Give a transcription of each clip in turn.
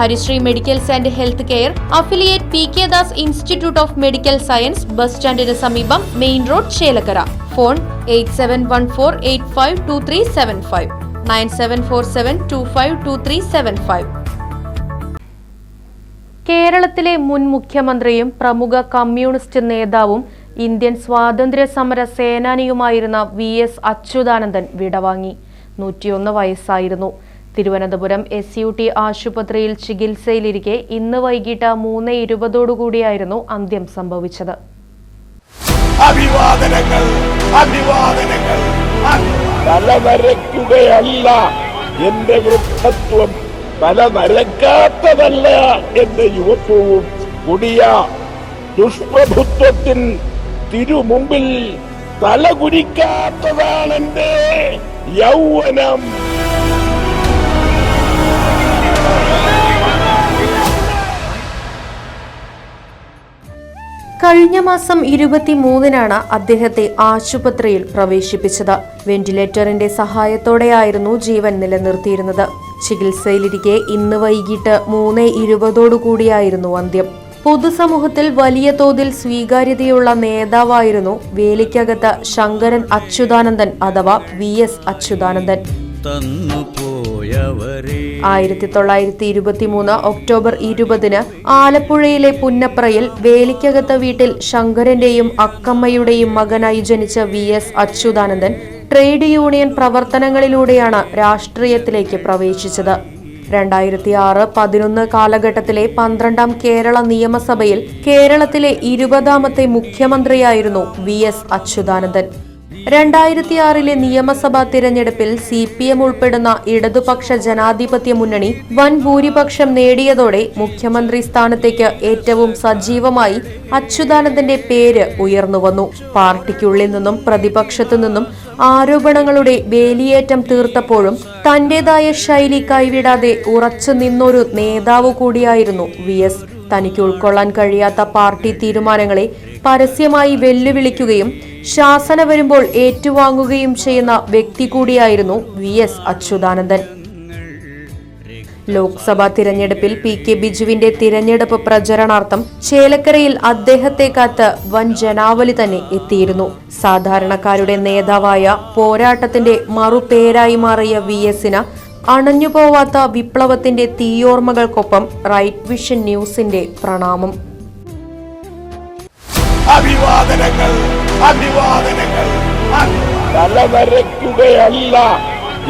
Harisree medicals and health care affiliate P K Das institute of medical science bus സ്റ്റാൻഡിന് സമീപം main road Chelakkara. Phone eight seven one four eight five two three seven five. Nine seven four seven two five two three seven five. കേരളത്തിലെ മുൻ മുഖ്യമന്ത്രിയും പ്രമുഖ communist നേതാവും Indian സ്വാതന്ത്ര്യ സമര സേനാനിയുമായിരുന്ന വി എസ് അച്യുതാനന്ദൻ വിടവാങ്ങി. നൂറ്റിയൊന്ന് വയസ്സായിരുന്നു. തിരുവനന്തപുരം എസ് യു ടി ആശുപത്രിയിൽ ചികിത്സയിലിരിക്കെ ഇന്ന് വൈകിട്ട് മൂന്ന് ഇരുപതോടുകൂടിയായിരുന്നു അന്ത്യം സംഭവിച്ചത്. അഭിവാദനങ്ങൾ അഭിവാദനങ്ങൾ എന്റെ യുവത്വവും. കൊടിയ ദുഷ്പ്രഭുത്വത്തിൻ തിരുമുമ്പിൽ തല യൗവനം. കഴിഞ്ഞ മാസം ഇരുപത്തിമൂന്നിനാണ് അദ്ദേഹത്തെ ആശുപത്രിയിൽ പ്രവേശിപ്പിച്ചത്. വെന്റിലേറ്ററിന്റെ സഹായത്തോടെയായിരുന്നു ജീവൻ നിലനിർത്തിയിരുന്നത്. ചികിത്സയിലിരിക്കെ ഇന്ന് വൈകിട്ട് മൂന്ന് ഇരുപതോടുകൂടിയായിരുന്നു അന്ത്യം. പൊതുസമൂഹത്തിൽ വലിയ തോതിൽ സ്വീകാര്യതയുള്ള നേതാവായിരുന്നു വേലിക്കകത്ത് ശങ്കരൻ അച്യുതാനന്ദൻ അഥവാ വി എസ് അച്യുതാനന്ദൻ. ആയിരത്തി തൊള്ളായിരത്തി ഇരുപത്തി മൂന്ന് ഒക്ടോബർ ഇരുപതിന് ആലപ്പുഴയിലെ പുന്നപ്രയിൽ വേലിക്കകത്ത വീട്ടിൽ ശങ്കരന്റെയും അക്കമ്മയുടെയും മകനായി ജനിച്ച V S Achuthanandan trade union പ്രവർത്തനങ്ങളിലൂടെയാണ് രാഷ്ട്രീയത്തിലേക്ക് പ്രവേശിച്ചത്. രണ്ടായിരത്തി ആറ് പതിനൊന്ന് കാലഘട്ടത്തിലെ പന്ത്രണ്ടാം കേരള നിയമസഭയിൽ കേരളത്തിലെ ഇരുപതാമത്തെ മുഖ്യമന്ത്രിയായിരുന്നു വി എസ് അച്യുതാനന്ദൻ. രണ്ടായിരത്തി ആറിലെ നിയമസഭാ തിരഞ്ഞെടുപ്പിൽ സി പി എം ഉൾപ്പെടുന്ന ഇടതുപക്ഷ ജനാധിപത്യ മുന്നണി വൻ ഭൂരിപക്ഷം നേടിയതോടെ മുഖ്യമന്ത്രി സ്ഥാനത്തേക്ക് ഏറ്റവും സജീവമായി അച്യുതാനന്ദന്റെ പേര് ഉയർന്നുവന്നു പാർട്ടിക്കുള്ളിൽ നിന്നും പ്രതിപക്ഷത്തു നിന്നും ആരോപണങ്ങളുടെ വേലിയേറ്റം തീർത്തപ്പോഴും തന്റേതായ ശൈലി കൈവിടാതെ ഉറച്ചു നിന്നൊരു നേതാവ് കൂടിയായിരുന്നു വി എസ്. തനിക്ക് ഉൾക്കൊള്ളാൻ കഴിയാത്ത പാർട്ടി തീരുമാനങ്ങളെ പരസ്യമായി വെല്ലുവിളിക്കുകയും ശാസന വരുമ്പോൾ ഏറ്റുവാങ്ങുകയും ചെയ്യുന്ന വ്യക്തി കൂടിയായിരുന്നു വി എസ് അച്യുതാനന്ദൻ. ലോക്സഭാ തിരഞ്ഞെടുപ്പിൽ പി കെ ബിജുവിന്റെ തിരഞ്ഞെടുപ്പ് പ്രചരണാർത്ഥം ചേലക്കരയിൽ അദ്ദേഹത്തെ കാത്ത് വൻ ജനാവലി തന്നെ എത്തിയിരുന്നു. സാധാരണക്കാരുടെ നേതാവായ പോരാട്ടത്തിന്റെ മറുപേരായി മാറിയ വി എസിന് അണഞ്ഞുപോവാത്ത വിപ്ലവത്തിന്റെ തീയോർമ്മകൾക്കൊപ്പം റൈറ്റ് വിഷൻ ന്യൂസിന്റെ പ്രണാമം. അഭിവാദനങ്ങൾ അഭിവാദനങ്ങൾ. തലനരയ്ക്കുകയല്ല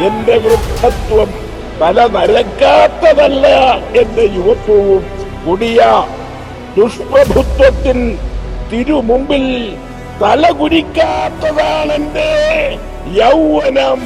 എന്റെ വൃദ്ധത്വം തലനരക്കാത്തതല്ല എന്റെ യുവത്വവും. കൊടിയ ദുഷ്പ്രഭുത്വത്തിൻ തിരുമുമ്പിൽ തലകുനിക്കാത്തതാണ് എന്റെ യൗവനം.